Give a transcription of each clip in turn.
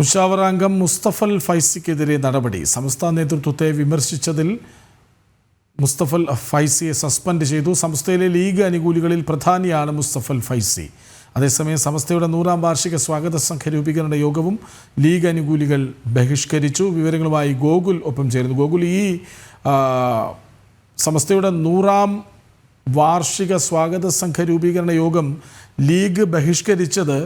മുഷാവർ അംഗം മുസ്തഫൽ ഫൈസിക്കെതിരെ നടപടി. സംസ്ഥാന നേതൃത്വത്തെ വിമർശിച്ചതിൽ മുസ്തഫൽ ഫൈസിയെ സസ്പെൻഡ് ചെയ്തു. സംസ്ഥയിലെ ലീഗ് അനുകൂലികളിൽ പ്രധാനിയാണ് മുസ്തഫൽ ഫൈസി. അതേസമയം സംസ്ഥയുടെ നൂറാം വാർഷിക സ്വാഗത സംഘ രൂപീകരണ യോഗവും ലീഗ് അനുകൂലികൾ ബഹിഷ്കരിച്ചു. വിവരങ്ങളുമായി ഗോകുൽ ഒപ്പം ചേരുന്നു. ഗോകുൽ ഈ സംസ്ഥയുടെ നൂറാം വാർഷിക സ്വാഗത സംഘ രൂപീകരണ യോഗം ലീഗ് ബഹിഷ്കരിച്ചത്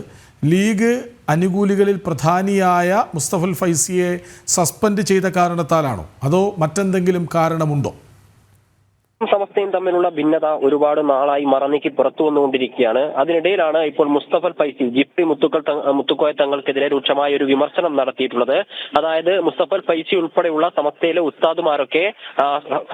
ലീഗ് അനുകൂലികളിൽ പ്രധാനിയായ മുസ്തഫുൽ ഫൈസിയെ സസ്പെൻഡ് ചെയ്ത കാരണത്താലാണോ? അതോ മറ്റെന്തെങ്കിലും കാരണമുണ്ടോ? സമസ്തയും തമ്മിലുള്ള ഭിന്നത ഒരുപാട് നാളായി മറന്നേക്ക് പുറത്തു വന്നുകൊണ്ടിരിക്കുകയാണ്. അതിനിടയിലാണ് ഇപ്പോൾ മുസ്തഫൽ ഫൈസി ജിഫ്രി മുത്തുക്കൾ മുത്തുക്കോയ തങ്ങൾക്കെതിരെ രൂക്ഷമായ ഒരു വിമർശനം നടത്തിയിട്ടുള്ളത്. അതായത് മുസ്തഫൽ ഫൈസി ഉൾപ്പെടെയുള്ള സമസ്തയിലെ ഉസ്താദുമാരൊക്കെ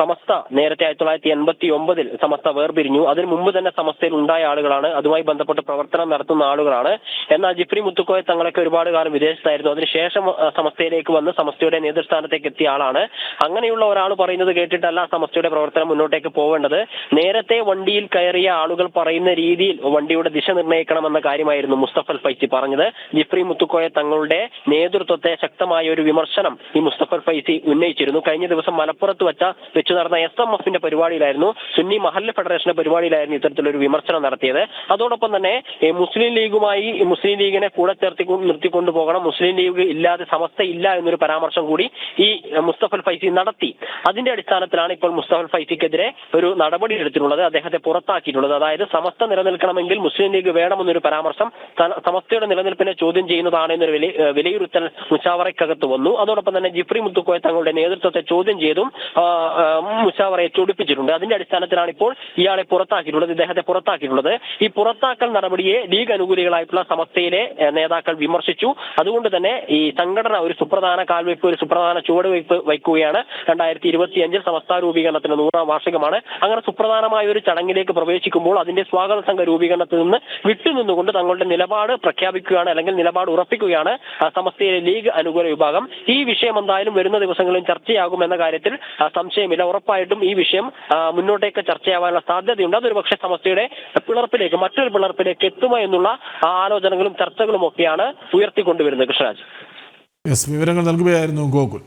സമസ്ത നേരത്തെ ആയിരത്തി തൊള്ളായിരത്തി എൺപത്തി ഒമ്പതിൽ സമസ്ത വേർപിരിഞ്ഞു. അതിനു മുമ്പ് തന്നെ സമസ്തയിൽ ഉണ്ടായ ആളുകളാണ്. അതുമായി ബന്ധപ്പെട്ട് പ്രവർത്തനം നടത്തുന്ന ആളുകളാണ്. എന്നാൽ ജിഫ്രി മുത്തുക്കോയ തങ്ങളൊക്കെ ഒരുപാട് കാലം വിദേശത്തായിരുന്നു. അതിനുശേഷം സമസ്തയിലേക്ക് വന്ന് സമസ്തയുടെ നേതൃസ്ഥാനത്തേക്ക് എത്തിയ ആളാണ്. അങ്ങനെയുള്ള ഒരാൾ പറയുന്നത് കേട്ടിട്ടല്ല സമസ്തയുടെ പ്രവർത്തനം മുന്നോട്ടേക്ക് പോവേണ്ടത്. നേരത്തെ വണ്ടിയിൽ കയറിയ ആളുകൾ പറയുന്ന രീതിയിൽ വണ്ടിയുടെ ദിശ നിർണയിക്കണമെന്ന കാര്യമായിരുന്നു മുസ്തഫൽ ഫൈസി പറഞ്ഞത്. ജിഫ്രി മുത്തുക്കോയ തങ്ങളുടെ നേതൃത്വത്തെ ശക്തമായ ഒരു വിമർശനം ഈ മുസ്തഫൽ ഫൈസി ഉന്നയിച്ചിരുന്നു. കഴിഞ്ഞ ദിവസം മലപ്പുറത്ത് വെച്ച വെച്ച് നടന്ന എസ് എം എഫിന്റെ പരിപാടിയിലായിരുന്നു സുന്നി മഹല്ല് ഫെഡറേഷന്റെ പരിപാടിയിലായിരുന്നു ഇത്തരത്തിലൊരു വിമർശനം നടത്തിയത്. അതോടൊപ്പം തന്നെ മുസ്ലിം ലീഗുമായി മുസ്ലിം ലീഗിനെ കൂടെ ചേർത്തി നിർത്തിക്കൊണ്ടു പോകണം. മുസ്ലിം ലീഗ് ഇല്ലാതെ സമസ്ത ഇല്ല എന്നൊരു പരാമർശം കൂടി ഈ മുസ്തഫൽ ഫൈസി നടത്തി. അതിന്റെ അടിസ്ഥാനത്തിലാണ് ഇപ്പോൾ മുസ്തഫൽ ഫൈസിക്കെതിരെ ഒരു നടപടി എടുത്തിട്ടുള്ളത് അദ്ദേഹത്തെ പുറത്താക്കിയിട്ടുള്ളത്. അതായത് സമസ്ത നിലനിൽക്കണമെങ്കിൽ മുസ്ലിം ലീഗ് വേണമെന്നൊരു പരാമർശം സമസ്തയുടെ നിലനിൽപ്പിനെ ചോദ്യം ചെയ്യുന്നതാണ് എന്നൊരു വിലയിരുത്തൽ മുഷാവറയ്ക്കകത്ത് വന്നു. അതോടൊപ്പം തന്നെ ജിഫ്രി മുത്തുക്കോയ തങ്ങളുടെ നേതൃത്വത്തെ ചോദ്യം ചെയ്തും മുഷാവറയെ ചൊടിപ്പിച്ചിട്ടുണ്ട്. അതിന്റെ അടിസ്ഥാനത്തിലാണ് ഇപ്പോൾ ഇയാളെ പുറത്താക്കിയിട്ടുള്ളത് ഇദ്ദേഹത്തെ പുറത്താക്കിയിട്ടുള്ളത്. ഈ പുറത്താക്കൽ നടപടിയെ ലീഗ് അനുകൂലികളായിട്ടുള്ള സമസ്തയിലെ നേതാക്കൾ വിമർശിച്ചു. അതുകൊണ്ട് തന്നെ ഈ സംഘടന ഒരു സുപ്രധാന കാൽവയ്പ് ഒരു സുപ്രധാന ചുവടുവയ്പ് വയ്ക്കുകയാണ്. രണ്ടായിരത്തി ഇരുപത്തിയഞ്ചിൽ സമസ്ത രൂപീകരണത്തിന് നൂറാം വാർഷികമാണ് അങ്ങനെ സുപ്രധാനമായ ഒരു ചടങ്ങിലേക്ക് പ്രവേശിക്കുമ്പോൾ അതിന്റെ സ്വാഗത സംഘ രൂപീകരണത്തിൽ നിന്ന് വിട്ടുനിന്നുകൊണ്ട് തങ്ങളുടെ നിലപാട് പ്രഖ്യാപിക്കുകയാണ് അല്ലെങ്കിൽ നിലപാട് ഉറപ്പിക്കുകയാണ് സമസ്തയിലെ ലീഗ് അനുകൂല വിഭാഗം. ഈ വിഷയം എന്തായാലും വരുന്ന ദിവസങ്ങളിൽ ചർച്ചയാകും എന്ന കാര്യത്തിൽ സംശയമില്ല. ഉറപ്പായിട്ടും ഈ വിഷയം മുന്നോട്ടേക്ക് ചർച്ചയാവാനുള്ള സാധ്യതയുണ്ട്. അതൊരു പക്ഷേ സമസ്തയുടെ പിളർപ്പിലേക്ക് മറ്റൊരു പിളർപ്പിലേക്ക് എത്തുമോ എന്നുള്ള ആലോചനകളും ചർച്ചകളും ഒക്കെയാണ് ഉയർത്തിക്കൊണ്ടുവരുന്നത്. കൃഷ്ണരാജ്. വിവരങ്ങൾ നൽകുകയായിരുന്നു ഗോകുൽ.